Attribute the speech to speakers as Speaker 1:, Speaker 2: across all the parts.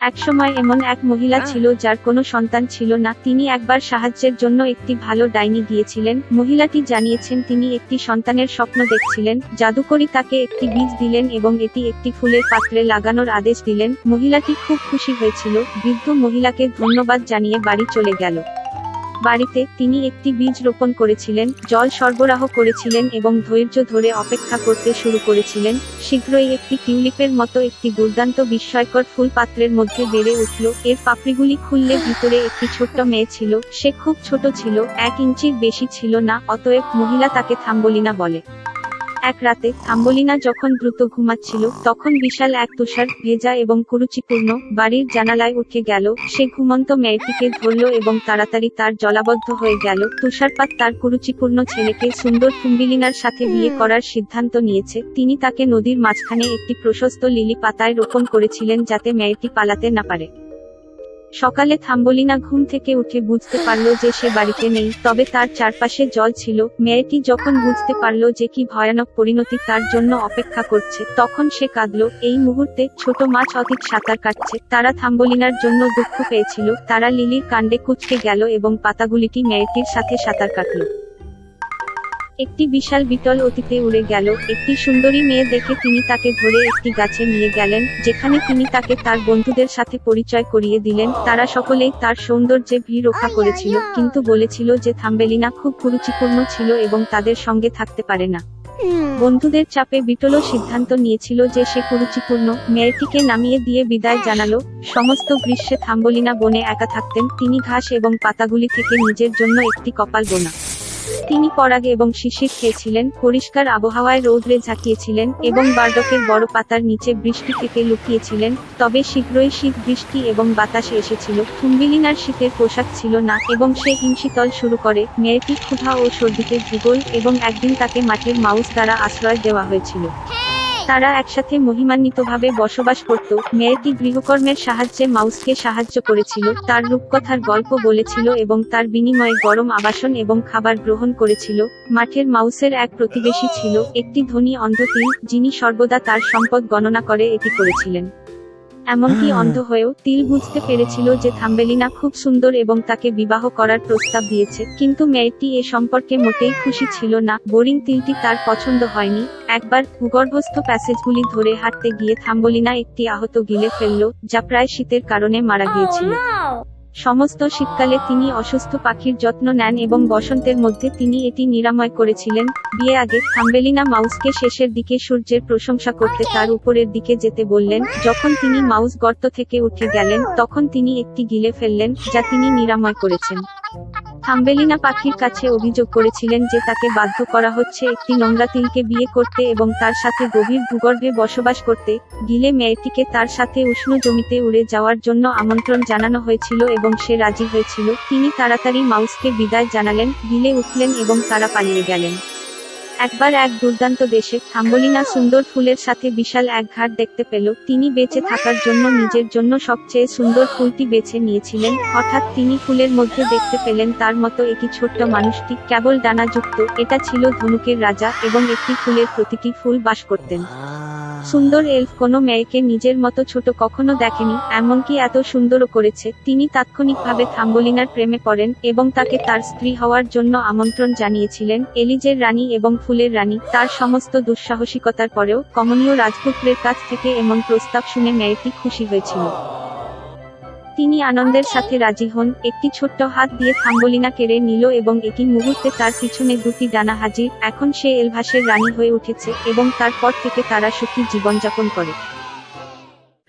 Speaker 1: একসময় এমন এক মহিলা ছিল যার কোনো সন্তান ছিল না। তিনি একবার সাহায্যের জন্য একটি ভালো ডাইনি গিয়েছিলেন মহিলাটি জানিয়েছেন তিনি একটি সন্তানের স্বপ্ন দেখছিলেন। জাদুকরি তাকে একটি বীজ দিলেন এবং এটি একটি ফুলের পাত্রে লাগানোর আদেশ দিলেন। মহিলাটি খুব খুশি হয়েছিল। বৃদ্ধ মহিলাকে ধন্যবাদ জানিয়ে বাড়ি চলে গেল। বাড়িতে তিনি একটি বীজ রোপণ করেছিলেন, জল সরবরাহ করেছিলেন এবং ধৈর্য ধরে অপেক্ষা করতে শুরু করেছিলেন। শীঘ্রই একটি টিউলিপের মতো একটি দুর্দান্ত বিস্ময়কর ফুল পাত্রের মধ্যে বেড়ে উঠল। এর পাপড়িগুলি খুললে ভিতরে একটি ছোট্ট মেয়ে ছিল। সে খুব ছোট ছিল, এক ইঞ্চির বেশি ছিল না, অতএব মহিলা তাকে থাম্বলিনা বলে। এক রাতে, আম্বলিনা যখন দ্রুত ঘুমাচ্ছিল, তখন বিশাল এক তুষার, ভেজা এবং কুরুচিপূর্ণ বাড়ির জানালায় উঠে গেল। সে ঘুমন্ত মেয়েটিকে ধরল এবং তাড়াতাড়ি তার জলাবদ্ধ হয়ে গেল। তুষারপাত তার কুরুচিপূর্ণ ছেলেকে সুন্দর কুম্বিলিনার সাথে বিয়ে করার সিদ্ধান্ত নিয়েছে। তিনি তাকে নদীর মাঝখানে একটি প্রশস্ত লিলি পাতায় রোপণ করেছিলেন যাতে মেয়েটি পালাতে না পারে। সকালে থাম্বলিনা ঘুম থেকে উঠে বুঝতে পারল যে সে বাড়িতে নেই, তবে তার চারপাশে জল ছিল। মেয়েটি যখন বুঝতে পারল যে কি ভয়ানক পরিণতি তার জন্য অপেক্ষা করছে, তখন সে কাঁদল, এই মুহূর্তে ছোট মাছ অতীত সাঁতার কাটছে। তারা থাম্বলিনার জন্য দুঃখ পেয়েছিল। তারা লিলির কাণ্ডে কুচকে গেল এবং পাতাগুলিটি মেয়েটির সাথে সাঁতার কাটল। একটি বিশাল বিটল অতীতে উড়ে গেল। একটি সুন্দরী মেয়ে দেখে তিনি তাকে ধরে একটি গাছে নিয়ে গেলেন যেখানে তিনি তাকে তার বন্ধুদের সাথে পরিচয় করিয়ে দিলেন। তারা সকলেই তার সৌন্দর্যে ভিড় রক্ষা করেছিল কিন্তু বলেছিল যে থাম্বেলিনা খুব কুরুচিপূর্ণ ছিল এবং তাদের সঙ্গে থাকতে পারে না। বন্ধুদের চাপে বিটলও সিদ্ধান্ত নিয়েছিল যে সে কুরুচিপূর্ণ। মেয়েটিকে নামিয়ে দিয়ে বিদায় জানালো। সমস্ত গ্রীষ্মে থাম্বলিনা বনে একা থাকতেন। তিনি ঘাস এবং পাতাগুলি থেকে নিজের জন্য একটি কপাল বোনা। তিনি পরাগ এবং শিশির খেয়েছিলেন, পরিষ্কার আবহাওয়ায় রৌদ্রে ঝাঁকিয়েছিলেন এবং বার্ডকের বড় পাতার নিচে বৃষ্টি থেকে লুকিয়েছিলেন, তবে শীঘ্রই শীত, বৃষ্টি এবং বাতাসে এসেছিল কুম্বিলিনার শীতের পোশাক ছিল না এবং সে হিমশীতল শুরু করে, মেয়েটি ক্ষুধা ও সর্দিতে ভূগোল এবং একদিন তাকে মাঠের মাউস দ্বারা আশ্রয় দেওয়া হয়েছিল। তারা একসাথে মহিমান্বিতভাবে বসবাস করত। মেয়েটি গৃহকর্মের সাহায্যে মাউসকে সাহায্য করেছিল, তার রূপকথার গল্প বলেছিল এবং তার বিনিময়ে গরম আবাসন এবং খাবার গ্রহণ করেছিল। মাঠের মাউসের এক প্রতিবেশী ছিল, একটি ধনী অন্ধতি যিনি সর্বদা তার সম্পদ গণনা করে এটি করেছিলেন। এমনকি অন্ধ হয়েও তিল বুঝতে পেরেছিল যে থাম্বেলিনা খুব সুন্দর এবং তাকে বিবাহ করার প্রস্তাব দিয়েছে। কিন্তু মেয়েটি এ সম্পর্কে মোটেই খুশি ছিল না। বোরিং তিলটি তার পছন্দ হয়নি। একবার ভূগর্ভস্থ প্যাসেজগুলি ধরে হাঁটতে গিয়ে থাম্বলিনা একটি আহত গিলে ফেলল, যা প্রায় শীতের কারণে মারা গিয়েছিল। সমস্ত শীতকালে তিনি অসুস্থ পাখির যত্ন নেন এবং বসন্তের মধ্যে তিনি এটি নিরাময় করেছিলেন। বিয়ে আগে থাম্বেলিনা মাউসকে শেষের দিকে সূর্যের প্রশংসা করতে তার উপরের দিকে যেতে বললেন। যখন তিনি মাউস গর্ত থেকে উঠে গেলেন, তখন তিনি একটি গিলে ফেললেন, যা তিনি নিরাময় করেছেন। থাম্বেলিনা পাখির কাছে অভিযোগ করেছিলেন যে তাকে বাধ্য করা হচ্ছে একটি নোংরা তিলকে বিয়ে করতে এবং তার সাথে গভীর ভূগর্ভে বসবাস করতে। গিলে মেয়েটিকে তার সাথে উষ্ণ জমিতে উড়ে যাওয়ার জন্য আমন্ত্রণ জানানো হয়েছিল এবং সে রাজি হয়েছিল। তিনি তাড়াতাড়ি মাউসকে বিদায় জানালেন, গিলে উঠলেন এবং তারা পালিয়ে গেলেন। একবার এক দুর্দান্ত দেশে থাম্বলিনা সুন্দর ফুলের সাথে বিশাল এক ঘাট দেখতে পেল। তিনি বেঁচে থাকার জন্য নিজের জন্য সবচেয়ে সুন্দর ফুলটি বেছে নিয়েছিলেন। হঠাৎ তিনি ফুলের মধ্যে দেখতে পেলেন তার মতো একটি ছোট্ট মানুষটি কেবল ডানাযুক্ত এটা ছিল ধনুকের রাজা এবং একটি ফুলের প্রতিটি ফুল বাস করতেন। সুন্দর এলফ কোনো মেয়েকে নিজের মতো ছোট কখনো দেখেনি, এমনকি এত সুন্দরও করেছে। তিনি তাৎক্ষণিকভাবে থাম্বলিনার প্রেমে পড়েন এবং তাকে তার স্ত্রী হওয়ার জন্য আমন্ত্রণ জানিয়েছিলেন, এলিজের রানী এবং ফুলের রানী। তার সমস্ত দুঃসাহসিকতার পরেও কমনীয় রাজপুত্রের কাছ থেকে এমন প্রস্তাব শুনে মেয়েটি খুশি হয়েছিল। তিনি আনন্দের সাথে রাজি হন একটি ছোট্ট হাত দিয়ে থাম্বলিনা কেড়ে নিল এবং একই মুহূর্তে তার পিছনে দুটি ডানা হাজির এখন সে এলভাসের রানী হয়ে উঠেছে এবং তারপর থেকে তারা সুখী জীবনযাপন করে।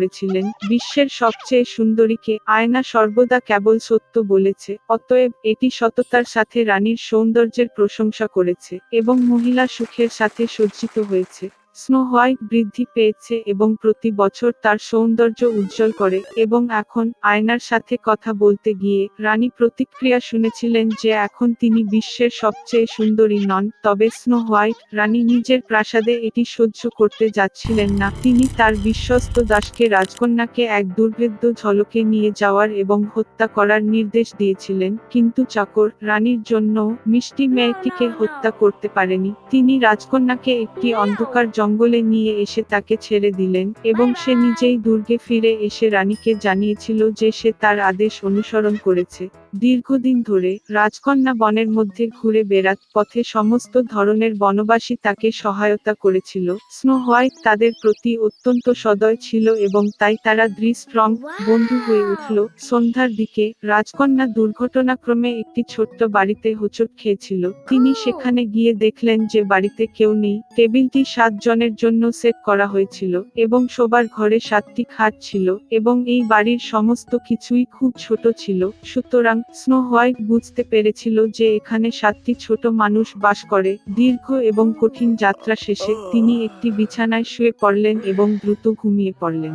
Speaker 2: করেছিলেন। বিশ্বের সবচেয়ে সুন্দরীকে আয়না সর্বদা কেবল সত্য বলেছে, অতএব এটি সততার সাথে রানীর সৌন্দর্যের প্রশংসা করেছে এবং মহিলা সুখের সাথে সজ্জিত হয়েছে। স্নো হোয়াইট বৃদ্ধি পেয়েছে এবং প্রতি বছর তার সৌন্দর্য উজ্জ্বল করে এবং এখন আয়নার সাথে কথা বলতে গিয়ে রানী প্রতিক্রিয়া শুনেছিলেন যে এখন তিনি বিশ্বের সবচেয়ে সুন্দরী নন, তবে স্নো হোয়াইট রানী নিজের প্রাসাদে এটি সহ্য করতে যাচ্ছিলেন না। তিনি তার বিশ্বস্ত দাসকে রাজকন্যাকে এক দুর্ভেদ্য ঝলকে নিয়ে যাওয়ার এবং হত্যা করার নির্দেশ দিয়েছিলেন, কিন্তু চাকর রানীর জন্য মিষ্টি মেয়েটিকে হত্যা করতে পারেনি। তিনি রাজকন্যাকে একটি অন্ধকার জঙ্গলে নিয়ে এসে তাকে ছেড়ে দিলেন এবং সে নিজেই দুর্গে ফিরে এসে রানীকে জানিয়েছিল যে সে তার আদেশ অনুসরণ করেছে। দীর্ঘদিন ধরে রাজকন্যা বনের মধ্যে ঘুরে বেড়াত পথে সমস্ত ধরনের বনবাসী তাকে সহায়তা করেছিল। স্নো হোয়াইট তাদের প্রতি অত্যন্ত সদয় ছিল এবং তাই তারা দৃষ্ট্রং বন্ধু হয়ে উঠল। সন্ধ্যার দিকে রাজকন্যা দুর্ঘটনাক্রমে একটি ছোট্ট বাড়িতে হোঁচট খেয়েছিল। তিনি সেখানে গিয়ে দেখলেন যে বাড়িতে কেউ নেই। টেবিলটি সাত জনের জন্য সেট করা হয়েছিল এবং সবার ঘরে সাতটি খাট ছিল এবং এই বাড়ির সমস্ত কিছুই খুব ছোট ছিল। সুতরাং স্নো হোয়াইট বুঝতে পেরেছিল যে এখানে সাতটি ছোট মানুষ বাস করে। দীর্ঘ এবং কঠিন যাত্রা শেষে তিনি একটি বিছানায় শুয়ে পড়লেন এবং দ্রুত ঘুমিয়ে পড়লেন।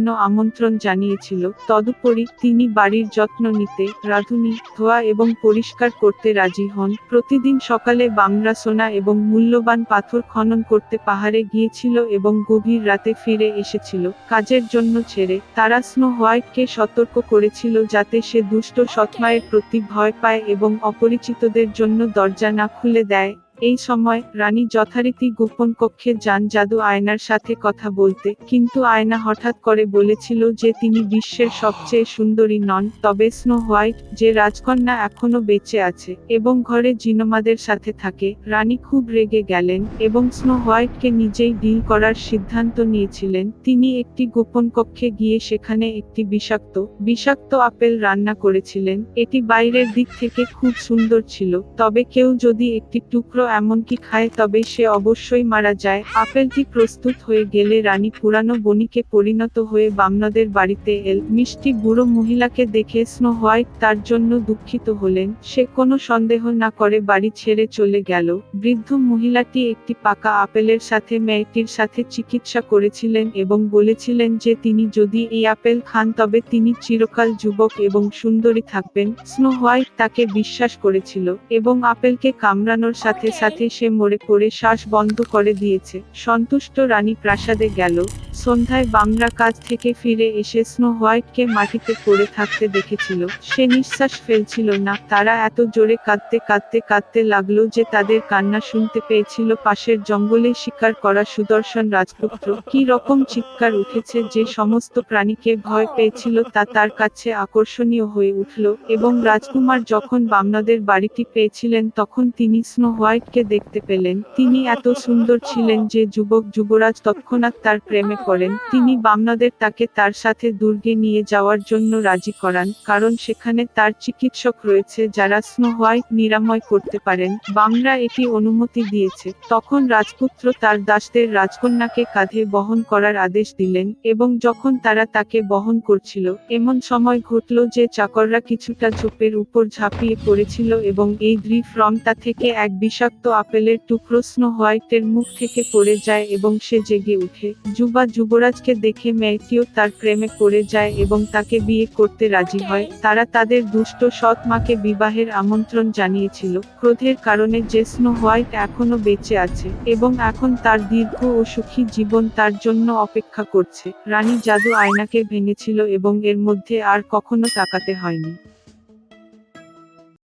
Speaker 2: আমন্ত্রণ জানিয়েছিল। তদুপরি তিনি বাড়ির যত্ন নিতে রাঁধুনি, ধোয়া এবং পরিষ্কার করতে রাজি হন। প্রতিদিন সকালে বামরা সোনা এবং মূল্যবান পাথর খনন করতে পাহাড়ে গিয়েছিল এবং গভীর রাতে ফিরে এসেছিল। কাজের জন্য ছেড়ে তারা স্নো হোয়াইটকে সতর্ক করেছিল যাতে সে দুষ্ট সৎমায়ের প্রতি ভয় পায় এবং অপরিচিতদের জন্য দরজা না খুলে দেয়। এই সময় রানী যথারীতি গোপন কক্ষে যান জাদু আয়নার সাথে কথা বলতে, কিন্তু আয়না হঠাৎ করে বলেছিল যে তিনি বিশ্বের সবচেয়ে সুন্দরী নন, তবে স্নো হোয়াইট, যে রাজকন্যা এখনও বেঁচে আছে এবং ঘরে জিনোমাদের সাথে থাকে, রানী খুব রেগে গেলেন এবং স্নো হোয়াইটকে নিজেই ডিল করার সিদ্ধান্ত নিয়েছিলেন। তিনি একটি গোপন কক্ষে গিয়ে সেখানে একটি বিষাক্ত বিষাক্ত আপেল রান্না করেছিলেন। এটি বাইরের দিক থেকে খুব সুন্দর ছিল, তবে কেউ যদি একটি টুকরো এমনকি খায় তবে সে অবশ্যই মারা যায়। আপেলটি প্রস্তুত হয়ে গেলে রানী পুরানো বনিকে পরিণত হয়ে বামনদের বাড়িতে এল। মিষ্টি বুড়ো মহিলাকে দেখে স্নো হোয়াইট তার জন্য দুঃখিত হলেন। সে কোনো সন্দেহ না করে বাড়ি ছেড়ে চলে গেল। বৃদ্ধ মহিলাটি একটি পাকা আপেলের সাথে মেয়েটির সাথে চিকিৎসা করেছিলেন এবং বলেছিলেন যে তিনি যদি এই আপেল খান তবে তিনি চিরকাল যুবক এবং সুন্দরী থাকবেন। স্নো হোয়াইট তাকে বিশ্বাস করেছিল এবং আপেলকে কামড়ানোর সাথে সাথে সে মরে পড়ে শ্বাস বন্ধ করে দিয়েছে। সন্তুষ্ট রানী প্রাসাদে গেল। সন্ধ্যায় বামরা কাজ থেকে ফিরে এসে স্নো হোয়াইটকে মাটিতে পড়ে থাকতে দেখেছিল। সে নিঃশ্বাস ফেলছিল না। তারা এত জোরে কাঁদতে কাঁদতে কাঁদতে লাগল যে তাদের কান্না শুনতে পেয়েছিল পাশের জঙ্গলে শিকার করা সুদর্শন রাজপুত্র। কি রকম চিৎকার উঠেছে যে সমস্ত প্রাণীকে ভয় পেয়েছিল তা তার কাছে আকর্ষণীয় হয়ে উঠল এবং রাজকুমার যখন বামনাদের বাড়িটি পেয়েছিলেন তখন তিনি স্নো হোয়াইটকে দেখতে পেলেন? তিনি এত সুন্দর ছিলেন যে যুবক যুবরাজ তৎক্ষণাৎ তার প্রেমে পড়েন। তিনি বামনাদের তাকে তার সাথে দুর্গে নিয়ে যাওয়ার জন্য রাজি করান, কারণ সেখানে তার চিকিৎসক রয়েছে যারা স্নো হোয়াইট নিরাময় করতে পারেন। বামরা এটি অনুমতি দিয়েছে। তখন রাজপুত্র তার দাসদের রাজকন্যাকে কাঁধে বহন করার আদেশ দিলেন এবং যখন তারা তাকে বহন করছিল, এমন সময় ঘটল যে চাকররা কিছুটা ঝোপের উপর ঝাঁপিয়ে পড়েছিল এবং এই দ্রিফ্রমটা থেকে এক বিষাক্ত আপেলের টুকরো স্নো হোয়াইটের মুখ থেকে পড়ে যায় এবং সে জেগে উঠে যুবা যুবরাজকে দেখে মেয়েটিও তার প্রেমে পড়ে যায় এবং তাকে বিয়ে করতে রাজি হয়। তারা তাদের দুষ্ট সৎ মাকে বিবাহের আমন্ত্রণ জানিয়েছিল। ক্রোধের কারণে যে স্নো হোয়াইট এখনও বেঁচে আছে এবং এখন তার দীর্ঘ ও সুখী জীবন তার জন্য অপেক্ষা করছে। রানী জাদু আয়নাকে ভেঙেছিল এবং এর মধ্যে আর কখনো তাকাতে হয়নি।